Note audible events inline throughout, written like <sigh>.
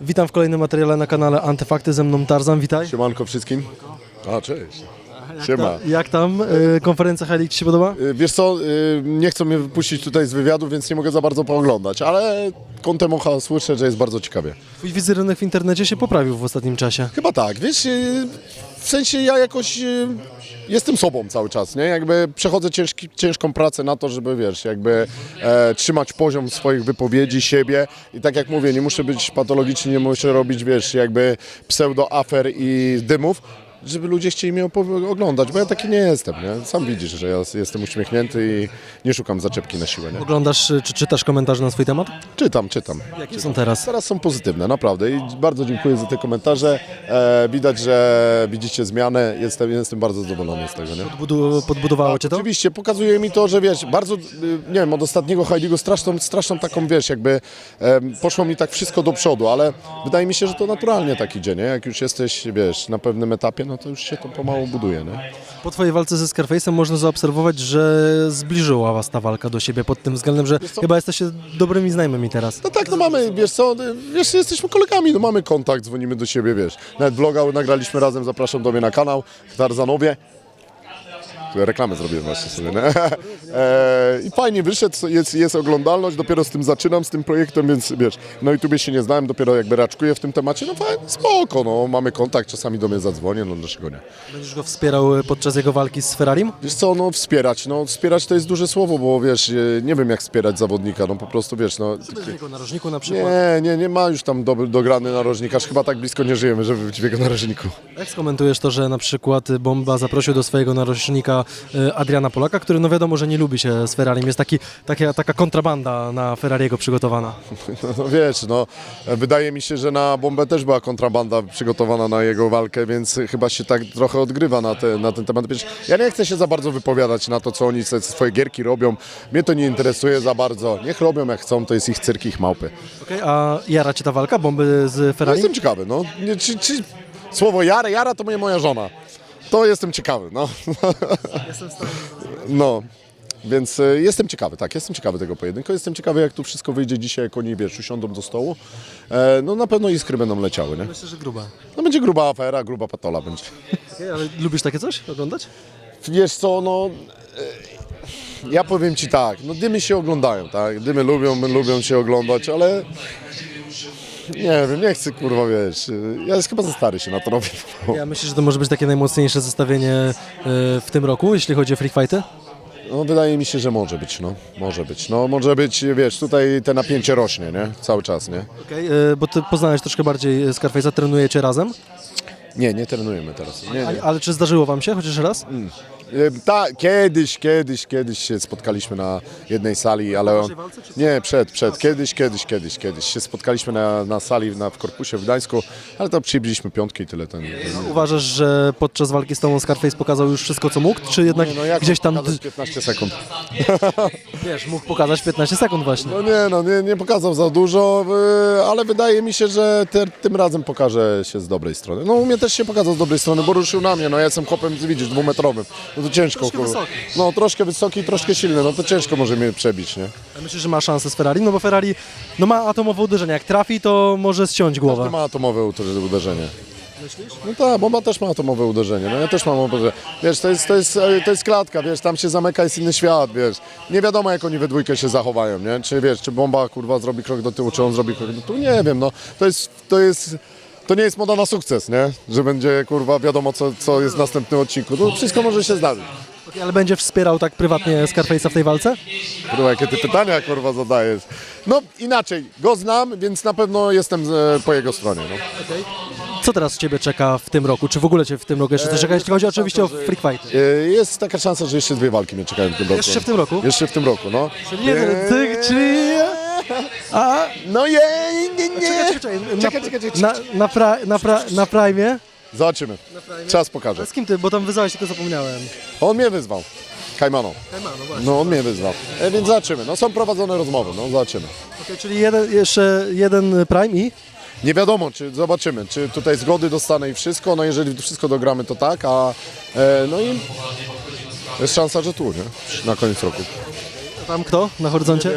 Witam w kolejnym materiale na kanale Antyfakty, ze mną Tarzan, witaj. Siemanko wszystkim. A, cześć. Siema. Jak tam y, konferencja High League Ci się podoba? Y, Wiesz co, y, nie chcą mnie wypuścić tutaj z wywiadu, więc nie mogę za bardzo pooglądać, ale kątem ocha słyszę, że jest bardzo ciekawie. Twój wizerunek w internecie się poprawił w ostatnim czasie. Chyba tak, wiesz, y, w sensie ja jakoś y, jestem sobą cały czas, nie? Jakby przechodzę ciężki, ciężką pracę na to, żeby, wiesz, jakby e, trzymać poziom swoich wypowiedzi, siebie i tak jak mówię, nie muszę być patologiczny, nie muszę robić, wiesz, jakby pseudo-afer i dymów, żeby ludzie chcieli mnie oglądać, bo ja taki nie jestem, nie? Sam widzisz, że ja jestem uśmiechnięty i nie szukam zaczepki na siłę, nie? Oglądasz y, czy czytasz komentarze na swój temat? Czytam, czytam. Jakie są teraz? Teraz są pozytywne, naprawdę i bardzo dziękuję za te komentarze. E, widać, że widzicie zmianę, jestem, jestem bardzo zadowolony z tego, nie? Budu, podbudowało Cię to? Oczywiście, pokazuje mi to, że wiesz, bardzo, y, nie wiem, od ostatniego Hajdiego straszną, straszną taką, wiesz, jakby em, poszło mi tak wszystko do przodu, ale wydaje mi się, że to naturalnie tak idzie, nie? Jak już jesteś, wiesz, na pewnym etapie, no to już się to pomału buduje, nie? Po Twojej walce ze Scarface'em można zaobserwować, że zbliżyła Was ta walka do siebie pod tym względem, że chyba jesteście dobrymi znajomymi teraz. No tak, no mamy, wiesz co, wiesz, jesteśmy kolegami, no mamy kontakt, dzwonimy do siebie, wiesz. Nawet vloga nagraliśmy razem, zapraszam do mnie na kanał w Tarzanowie. Reklamę zrobiłem właśnie sobie, nie? <laughs> E, I fajnie wyszedł, jest, jest oglądalność, dopiero z tym zaczynam, z tym projektem, więc wiesz, na YouTubie się nie znałem, dopiero jakby raczkuję w tym temacie, no fajnie, spoko, no, mamy kontakt, czasami do mnie zadzwonię, no dlaczego nie? Będziesz go wspierał y, podczas jego walki z Ferrarim? Wiesz co, no wspierać, no wspierać to jest duże słowo, bo wiesz, e, nie wiem jak wspierać zawodnika, no po prostu wiesz, no... W jego narożniku na przykład. Nie, nie, nie ma już tam do, dograny narożnik, aż chyba tak blisko nie żyjemy, żeby być w jego narożniku. Jak skomentujesz to, że na przykład Bomba zaprosił do swojego narożnika y, Adriana Polaka, który no wiadomo, że nie lubi się z Ferrarim. Jest taki, taka, taka kontrabanda na Ferrariego przygotowana. No, <laughs> no wiesz, no wydaje mi się, że na bombę też była kontrabanda przygotowana na jego walkę, więc chyba się tak trochę odgrywa na, te, na ten temat. Wiesz, ja nie chcę się za bardzo wypowiadać na to, co oni swoje gierki robią. Mnie to nie interesuje za bardzo. Niech robią jak chcą, to jest ich cyrk, ich małpy. Okay, a jara Cię ta walka Bomby z No, Ferrari? jestem ciekawy, no. Czy, czy, słowo Jara, Jara to moja, moja żona. To jestem ciekawy, no. No, więc e, jestem ciekawy, tak, jestem ciekawy tego pojedynku. Jestem ciekawy, jak tu wszystko wyjdzie dzisiaj, jak oni, wiesz, usiądą do stołu. E, no na pewno iskry będą leciały, nie? Myślę, że gruba. No będzie gruba afera, gruba patola będzie. Okay, ale lubisz takie coś oglądać? Wiesz co, no... e, Ja powiem Ci tak, no dymy się oglądają, tak? Dymy lubią, my lubią się oglądać, ale... Nie wiem, nie chcę, kurwa, wiesz, e, ja jest chyba za stary się na to robię. Ja myślę, że to może być takie najmocniejsze zestawienie y, w tym roku, jeśli chodzi o free fighty. No wydaje mi się, że może być, no. Może być. No może być, wiesz, tutaj te napięcie rośnie, nie? Cały czas, nie? Okay, bo Ty poznałeś troszkę bardziej Scarface'a, trenujecie razem. Nie, nie trenujemy teraz. Nie, nie. A, ale czy zdarzyło Wam się chociaż raz? E, Ta, kiedyś, kiedyś, kiedyś się spotkaliśmy na jednej sali, ale on... Nie, przed, przed. Kiedyś, kiedyś, kiedyś, kiedyś się spotkaliśmy na, na sali na, w Korpusie w Gdańsku, ale to przybiliśmy piątkę i tyle. Ten, ten... Uważasz, że podczas walki z Tobą Scarface pokazał już wszystko, co mógł, czy jednak No jak gdzieś tam, pokazać 15 sekund. <laughs> wiesz, mógł pokazać 15 sekund właśnie? No nie, no nie, nie pokazał za dużo, y, ale wydaje mi się, że te, tym razem pokaże się z dobrej strony. No u mnie też się pokazał z dobrej strony, bo ruszył na mnie, no ja jestem chłopem, widzisz, dwumetrowym, no to ciężko. Troszkę kurwa. wysoki. No troszkę wysoki, troszkę silny, no to ciężko może mnie przebić, nie? Myślę, że ma szansę z Ferrari, no bo Ferrari no ma atomowe uderzenie. Jak trafi, to może ściąć Każdy głowę. ma atomowe uder- uderzenie. No tak, bomba też ma atomowe uderzenie, no ja też mam uderzenie. Wiesz, to jest, to, jest, e, to jest klatka, wiesz, tam się zamyka, jest inny świat, wiesz. Nie wiadomo, jak oni we dwójkę się zachowają, nie? Czy wiesz, czy bomba, kurwa, zrobi krok do tyłu, czy on zrobi krok do tyłu, nie wiem, no. To jest, to jest, to nie jest moda na sukces, nie? Że będzie, kurwa, wiadomo, co, co jest w następnym odcinku. To wszystko może się zdarzyć. Okej, Ale będzie wspierał tak prywatnie Scarface'a w tej walce? Kurwa, jakie ty pytania, kurwa, zadajesz. No, inaczej, go znam, więc na pewno jestem e, po jego stronie, no. Co teraz Ciebie czeka w tym roku? Czy w ogóle Cię w tym roku jeszcze coś czeka? Jeśli chodzi oczywiście o freak fighty. E, Jest taka szansa, że jeszcze dwie walki mnie czekają w tym roku. Jeszcze w tym roku? Jeszcze w tym roku, no. Tyk, czyli... A, No je, nie, nie. czekaj, czekaj, na, Czekaj, czekaj, czekaj. na, na, pra, na, pra, na Prime? Zobaczymy. Czas pokaże. Z kim Ty? Bo tam wyzwałeś, tylko zapomniałem. On mnie wyzwał. Kajmano. No on mnie wyzwał. E, więc zobaczymy. No są prowadzone rozmowy, no zobaczymy. Okej, czyli jeden, jeszcze jeden Prime i? Nie wiadomo, czy zobaczymy, czy tutaj zgody dostanę i wszystko. No jeżeli wszystko dogramy, to tak, a e, no i jest szansa, że tu, nie? Na koniec roku. A Tam kto na horyzoncie?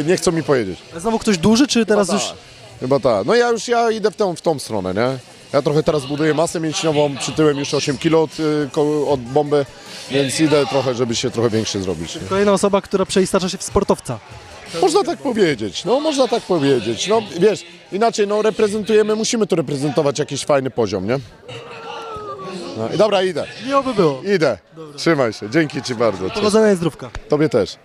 E, nie chcą mi powiedzieć. Znowu ktoś duży, czy teraz już... tak. Chyba tak. No ja już ja idę w tą, w tą stronę, nie? Ja trochę teraz buduję masę mięśniową, przytyłem już 8 kg od, y, od bomby, więc idę trochę, żeby się trochę większy zrobić. Nie? Kolejna osoba, która przeistacza się w sportowca. Można tak powiedzieć, no można tak powiedzieć. No wiesz, inaczej no reprezentujemy, musimy tu reprezentować jakiś fajny poziom, nie? No i dobra, idę, Miło by było. idę. Trzymaj się, dzięki Ci bardzo. Cześć. Powodzenia i zdrówka. Tobie też.